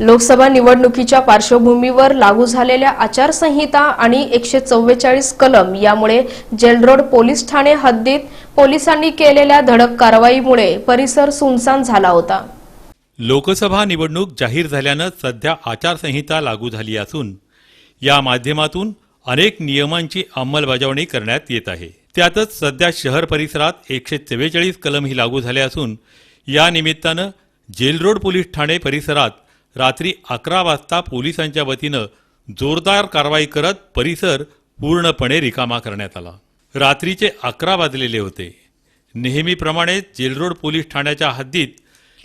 लोकसभा निवडणुकीच्या पार्श्वभूमीवर लागू झालेल्या आचारसंहिता आणि एकशे चव्वेचाळीस कलम यामुळे जेलरोड पोलीस ठाणे हद्दीत पोलिसांनी केलेल्या धडक कारवाईमुळे परिसर सुनसान झाला होता. लोकसभा निवडणूक जाहीर झाल्यानं सध्या आचारसंहिता लागू झाली असून या माध्यमातून अनेक नियमांची अंमलबजावणी करण्यात येत आहे. त्यातच सध्या शहर परिसरात एकशे चव्वेचाळीस कलमही लागू झाले असून या निमित्तानं जेलरोड पोलीस ठाणे परिसरात रात्री अकरा वाजता पोलिसांच्या वतीनं जोरदार कारवाई करत परिसर पूर्णपणे रिकामा करण्यात आला. रात्रीचे अकरा वाजलेले होते. नेहमीप्रमाणे जेलरोड पोलीस ठाण्याच्या हद्दीत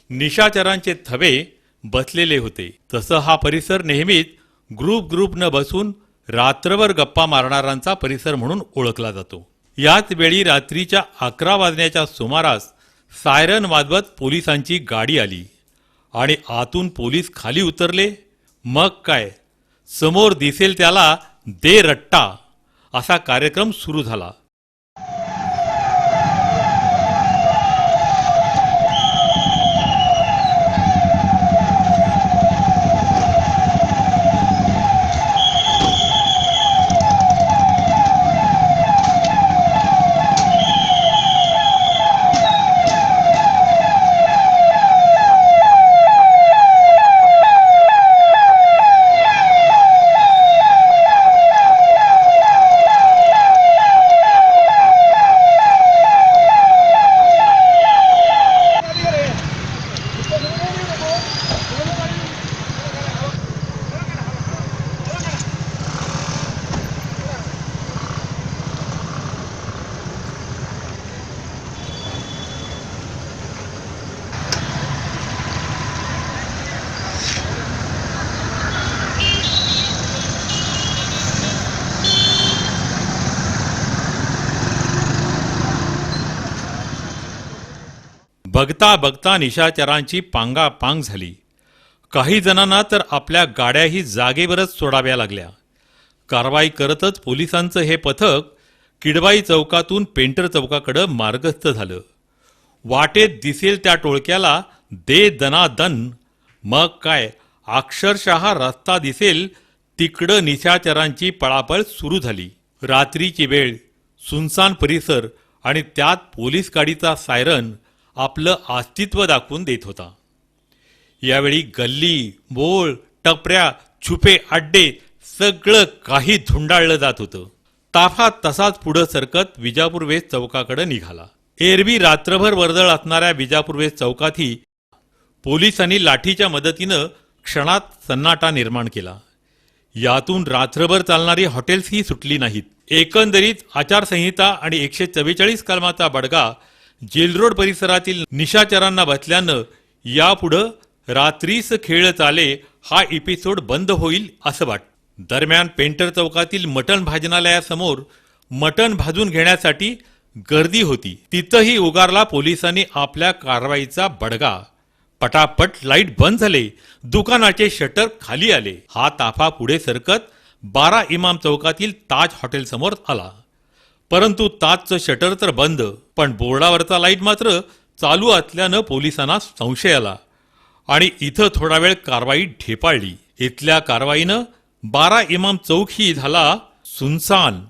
निशाचरांचे थवे बसलेले होते. तसं हा परिसर नेहमीच ग्रुप ग्रुपनं बसून रात्रभर गप्पा मारणारांचा परिसर म्हणून ओळखला जातो. याच वेळी रात्रीच्या अकरा वाजण्याच्या सुमारास सायरन वाजवत पोलिसांची गाडी आली. आणि आतून पोलीस खाली उतरले. मग काय? समोर दिसेल त्याला दे रट्टा असा कार्यक्रम सुरू झाला. बघता बघता निशाचरांची पांगापांग झाली. काही जणांना तर आपल्या गाड्याही जागेवरच सोडाव्या लागल्या. कारवाई करतच पोलिसांचं हे पथक किडवाई चौकातून पेंटर चौकाकडं मार्गस्थ झालं. वाटेत दिसेल त्या टोळक्याला दे दनादन मग काय? अक्षरशः रस्ता दिसेल तिकडं निशाचरांची पळापळ सुरू झाली. रात्रीची वेळ सुनसान परिसर आणि त्यात पोलीस गाडीचा सायरन आपलं अस्तित्व दाखवून देत होता. यावेळी गल्ली बोळ टपऱ्या छुपे अड्डे सगळं काही धुंडाळलं जात होतं. ताफा तसाच पुढं सरकत विजापूरवेस चौकाकडे निघाला. एरवी रात्रभर वर्दळ असणाऱ्या विजापूरवेस चौकातही पोलिसांनी लाठीच्या मदतीनं क्षणात सन्नाटा निर्माण केला. यातून रात्रभर चालणारी हॉटेल्सही सुटली नाहीत. एकंदरीत आचारसंहिता आणि एकशे चव्वेचाळीस कलमाचा बडगा जेलरोड परिसरातील निशाचरांना बसल्यानं यापुढं रात्रीस खेळ चाले हा एपिसोड बंद होईल असं वाट. दरम्यान पेंटर चौकातील मटण भाजनालयासमोर मटण भाजून घेण्यासाठी गर्दी होती. तिथंही उगारला पोलिसांनी आपल्या कारवाईचा बडगा. पटापट लाइट बंद झाले. दुकानाचे शटर खाली आले. हा ताफा पुढे सरकत बारा इमाम चौकातील ताज हॉटेल समोर आला. परंतु ताजचं शटर तर बंद पण बोर्डावरचा लाइट मात्र चालू असल्यानं पोलिसांना संशय आला. आणि इथं थोडा वेळ कारवाई ढेपाळली. इथल्या कारवाईनं बारा इमाम चौक ही झाला सुनसान.